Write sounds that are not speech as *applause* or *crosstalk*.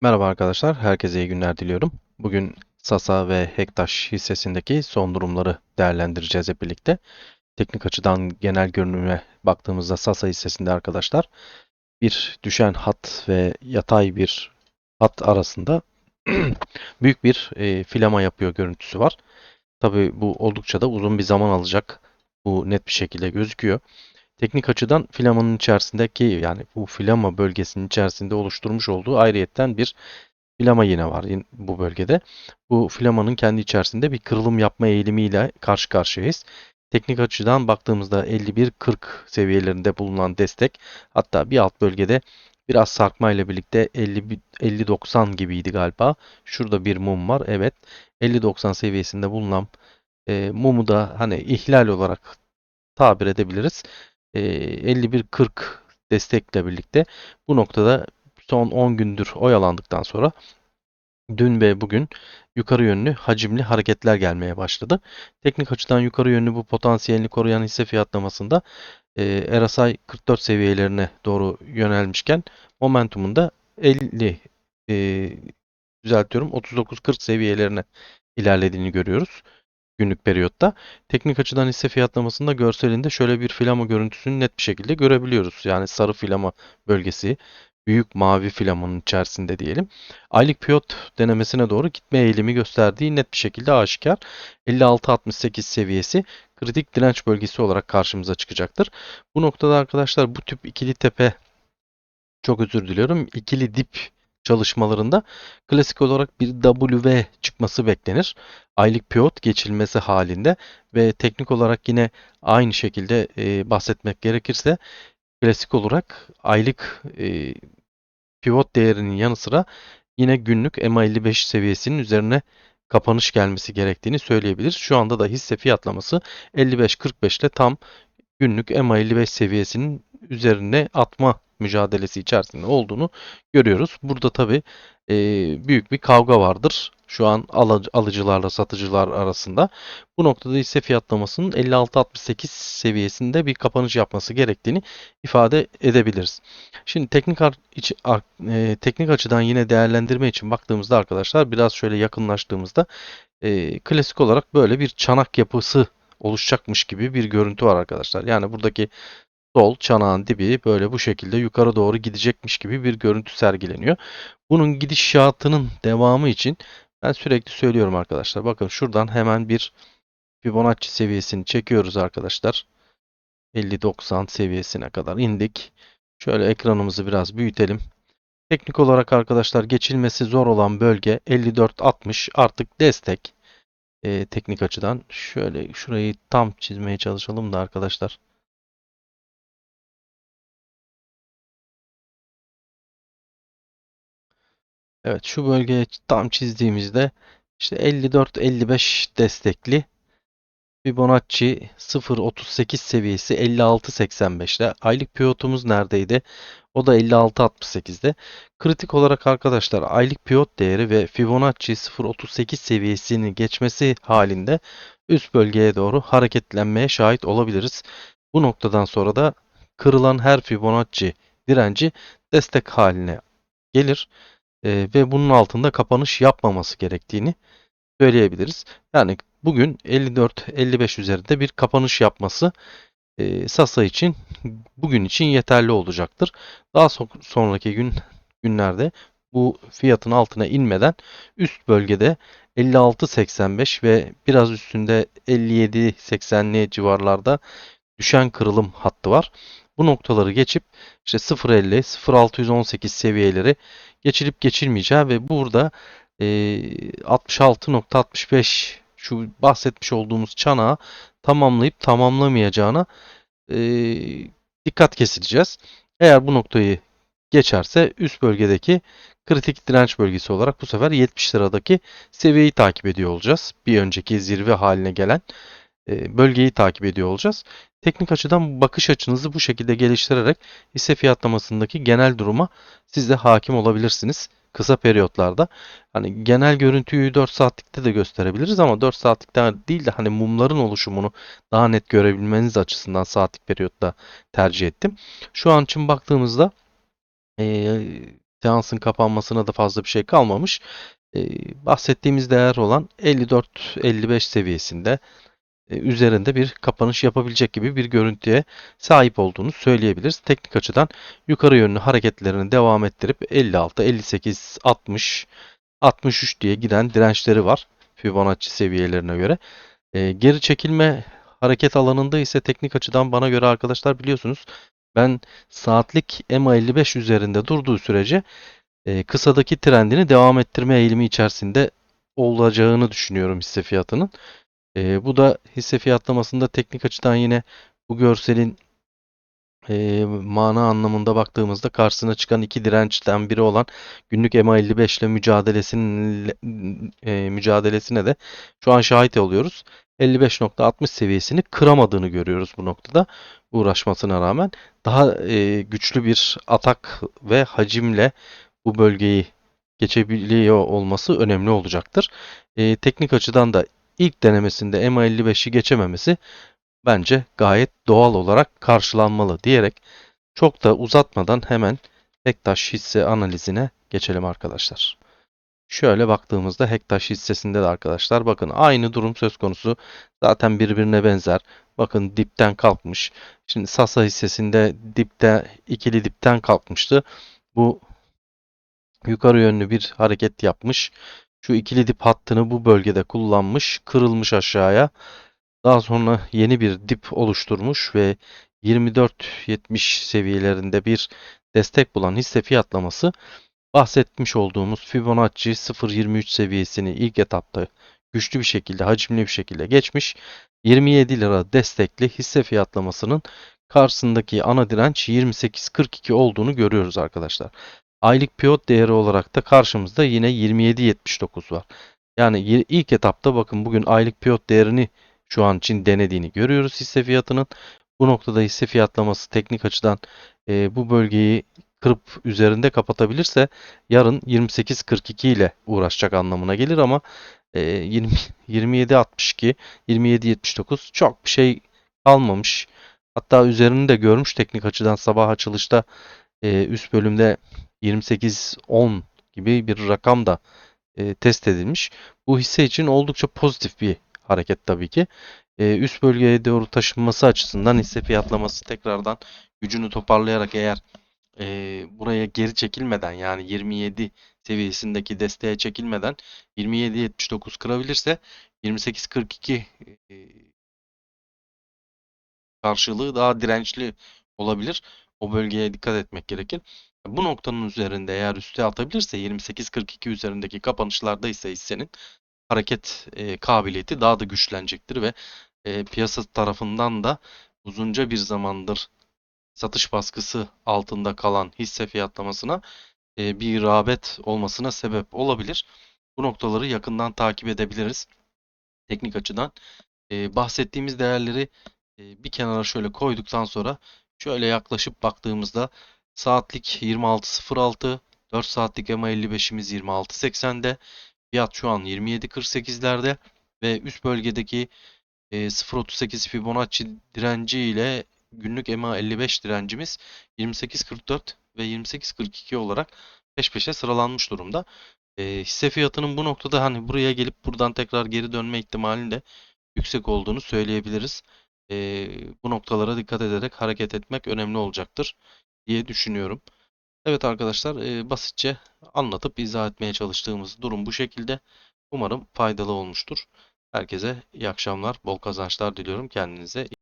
Merhaba arkadaşlar, herkese iyi günler diliyorum. Bugün Sasa ve Hektaş hissesindeki son durumları değerlendireceğiz hep birlikte. Teknik açıdan genel görünüme baktığımızda Sasa hissesinde arkadaşlar bir düşen hat ve yatay bir hat arasında *clears throat* büyük bir e, filama yapıyor görüntüsü var. Tabii bu oldukça da uzun bir zaman alacak. Bu net bir şekilde gözüküyor. Teknik açıdan filamanın içerisindeki yani bu filama bölgesinin içerisinde oluşturmuş olduğu ayrıyetten bir filama yine var bu bölgede. Bu filamanın kendi içerisinde bir kırılım yapma eğilimiyle karşı karşıyayız. Teknik açıdan baktığımızda 51-40 seviyelerinde bulunan destek hatta bir alt bölgede biraz sarkma ile birlikte 50-90 gibiydi galiba. Şurada bir mum var. Evet 50-90 seviyesinde bulunan e, mumu da hani ihlal olarak tabir edebiliriz. E, 51-40 destekle birlikte bu noktada son 10 gündür oyalandıktan sonra dün ve bugün yukarı yönlü hacimli hareketler gelmeye başladı. Teknik açıdan yukarı yönlü bu potansiyelini koruyan hisse fiyatlamasında e, RSI 44 seviyelerine doğru yönelmişken momentumun da 50 e, düzeltiyorum 39-40 seviyelerine ilerlediğini görüyoruz günlük periyotta. Teknik açıdan hisse fiyatlamasında görselinde şöyle bir filama görüntüsünü net bir şekilde görebiliyoruz. Yani sarı filama bölgesi büyük mavi filamanın içerisinde diyelim. Aylık piyot denemesine doğru gitme eğilimi gösterdiği net bir şekilde aşikar. 56-68 seviyesi kritik direnç bölgesi olarak karşımıza çıkacaktır. Bu noktada arkadaşlar bu tip ikili tepe çok özür diliyorum. ikili dip çalışmalarında klasik olarak bir W çıkması beklenir. Aylık pivot geçilmesi halinde ve teknik olarak yine aynı şekilde e, bahsetmek gerekirse klasik olarak aylık e, pivot değerinin yanı sıra yine günlük MA55 seviyesinin üzerine kapanış gelmesi gerektiğini söyleyebiliriz. Şu anda da hisse fiyatlaması 55-45 ile tam günlük MA55 seviyesinin üzerine atma mücadelesi içerisinde olduğunu görüyoruz. Burada tabi e, büyük bir kavga vardır. Şu an alıcılarla satıcılar arasında. Bu noktada ise fiyatlamasının 56-68 seviyesinde bir kapanış yapması gerektiğini ifade edebiliriz. Şimdi teknik iç, e, teknik açıdan yine değerlendirme için baktığımızda arkadaşlar biraz şöyle yakınlaştığımızda e, klasik olarak böyle bir çanak yapısı oluşacakmış gibi bir görüntü var arkadaşlar. Yani buradaki sol çanağın dibi böyle bu şekilde yukarı doğru gidecekmiş gibi bir görüntü sergileniyor. Bunun gidişatının devamı için ben sürekli söylüyorum arkadaşlar. Bakın şuradan hemen bir Fibonacci seviyesini çekiyoruz arkadaşlar. 50-90 seviyesine kadar indik. Şöyle ekranımızı biraz büyütelim. Teknik olarak arkadaşlar geçilmesi zor olan bölge 54-60 artık destek. Ee, teknik açıdan şöyle şurayı tam çizmeye çalışalım da arkadaşlar. Evet şu bölgeye tam çizdiğimizde işte 54-55 destekli Fibonacci 0.38 seviyesi 56.85'te. Aylık pivotumuz neredeydi? O da 56.68'de. Kritik olarak arkadaşlar aylık pivot değeri ve Fibonacci 0.38 seviyesini geçmesi halinde üst bölgeye doğru hareketlenmeye şahit olabiliriz. Bu noktadan sonra da kırılan her Fibonacci direnci destek haline gelir e, ve bunun altında kapanış yapmaması gerektiğini söyleyebiliriz. Yani bugün 54-55 üzerinde bir kapanış yapması e, Sasa için bugün için yeterli olacaktır. Daha so sonraki gün günlerde bu fiyatın altına inmeden üst bölgede 56.85 ve biraz üstünde 57.80'li civarlarda düşen kırılım hattı var. Bu noktaları geçip işte 0.50, 0.618 seviyeleri geçilip geçilmeyeceği ve burada e, 66.65 şu bahsetmiş olduğumuz çanağı tamamlayıp tamamlamayacağına e, dikkat kesileceğiz. Eğer bu noktayı geçerse üst bölgedeki kritik direnç bölgesi olarak bu sefer 70 liradaki seviyeyi takip ediyor olacağız. Bir önceki zirve haline gelen e, bölgeyi takip ediyor olacağız. Teknik açıdan bakış açınızı bu şekilde geliştirerek hisse fiyatlamasındaki genel duruma siz de hakim olabilirsiniz kısa periyotlarda. Hani genel görüntüyü 4 saatlikte de gösterebiliriz ama 4 saatlikte değil de hani mumların oluşumunu daha net görebilmeniz açısından saatlik periyotta tercih ettim. Şu an için baktığımızda Seansın kapanmasına da fazla bir şey kalmamış. E, bahsettiğimiz değer olan 54-55 seviyesinde e, üzerinde bir kapanış yapabilecek gibi bir görüntüye sahip olduğunu söyleyebiliriz. Teknik açıdan yukarı yönlü hareketlerini devam ettirip 56, 58, 60, 63 diye giden dirençleri var Fibonacci seviyelerine göre. E, geri çekilme hareket alanında ise teknik açıdan bana göre arkadaşlar biliyorsunuz ben saatlik EMA55 üzerinde durduğu sürece e, kısadaki trendini devam ettirme eğilimi içerisinde olacağını düşünüyorum hisse fiyatının. E, bu da hisse fiyatlamasında teknik açıdan yine bu görselin e, mana anlamında baktığımızda karşısına çıkan iki dirençten biri olan günlük EMA 55 ile mücadelesinin e, mücadelesine de şu an şahit oluyoruz. 55.60 seviyesini kıramadığını görüyoruz bu noktada uğraşmasına rağmen. Daha e, güçlü bir atak ve hacimle bu bölgeyi geçebiliyor olması önemli olacaktır. E, teknik açıdan da ilk denemesinde EMA 55'i geçememesi bence gayet doğal olarak karşılanmalı diyerek çok da uzatmadan hemen Hektaş hisse analizine geçelim arkadaşlar. Şöyle baktığımızda Hektaş hissesinde de arkadaşlar bakın aynı durum söz konusu. Zaten birbirine benzer. Bakın dipten kalkmış. Şimdi Sasa hissesinde dipte ikili dipten kalkmıştı. Bu yukarı yönlü bir hareket yapmış. Şu ikili dip hattını bu bölgede kullanmış, kırılmış aşağıya. Daha sonra yeni bir dip oluşturmuş ve 24.70 seviyelerinde bir destek bulan hisse fiyatlaması bahsetmiş olduğumuz Fibonacci 0.23 seviyesini ilk etapta güçlü bir şekilde, hacimli bir şekilde geçmiş. 27 lira destekli hisse fiyatlamasının karşısındaki ana direnç 28.42 olduğunu görüyoruz arkadaşlar. Aylık pivot değeri olarak da karşımızda yine 27.79 var. Yani ilk etapta bakın bugün aylık pivot değerini şu an için denediğini görüyoruz hisse fiyatının. Bu noktada hisse fiyatlaması teknik açıdan e, bu bölgeyi kırıp üzerinde kapatabilirse yarın 28.42 ile uğraşacak anlamına gelir ama e, 20, 27.62, 27.79 çok bir şey kalmamış. Hatta üzerini de görmüş teknik açıdan sabah açılışta e, üst bölümde 28.10 gibi bir rakam da e, test edilmiş. Bu hisse için oldukça pozitif bir hareket tabii ki. E, üst bölgeye doğru taşınması açısından hisse fiyatlaması tekrardan gücünü toparlayarak eğer e, buraya geri çekilmeden yani 27 seviyesindeki desteğe çekilmeden 27.79 kırabilirse 28.42 e, karşılığı daha dirençli olabilir. O bölgeye dikkat etmek gerekir. Bu noktanın üzerinde eğer üste atabilirse 28.42 üzerindeki kapanışlarda ise hissenin hareket e, kabiliyeti daha da güçlenecektir ve e, piyasa tarafından da uzunca bir zamandır satış baskısı altında kalan hisse fiyatlamasına e, bir rağbet olmasına sebep olabilir. Bu noktaları yakından takip edebiliriz teknik açıdan. E, bahsettiğimiz değerleri e, bir kenara şöyle koyduktan sonra şöyle yaklaşıp baktığımızda saatlik 26.06, 4 saatlik EMA 55'imiz 26.80'de, fiyat şu an 27.48'lerde ve üst bölgedeki e, 0.38 Fibonacci direnci ile günlük EMA 55 direncimiz 28.44 ve 28.42 olarak peş peşe sıralanmış durumda. E, hisse fiyatının bu noktada hani buraya gelip buradan tekrar geri dönme ihtimalinin de yüksek olduğunu söyleyebiliriz. E, bu noktalara dikkat ederek hareket etmek önemli olacaktır diye düşünüyorum. Evet arkadaşlar e, basitçe anlatıp izah etmeye çalıştığımız durum bu şekilde. Umarım faydalı olmuştur. Herkese iyi akşamlar, bol kazançlar diliyorum. Kendinize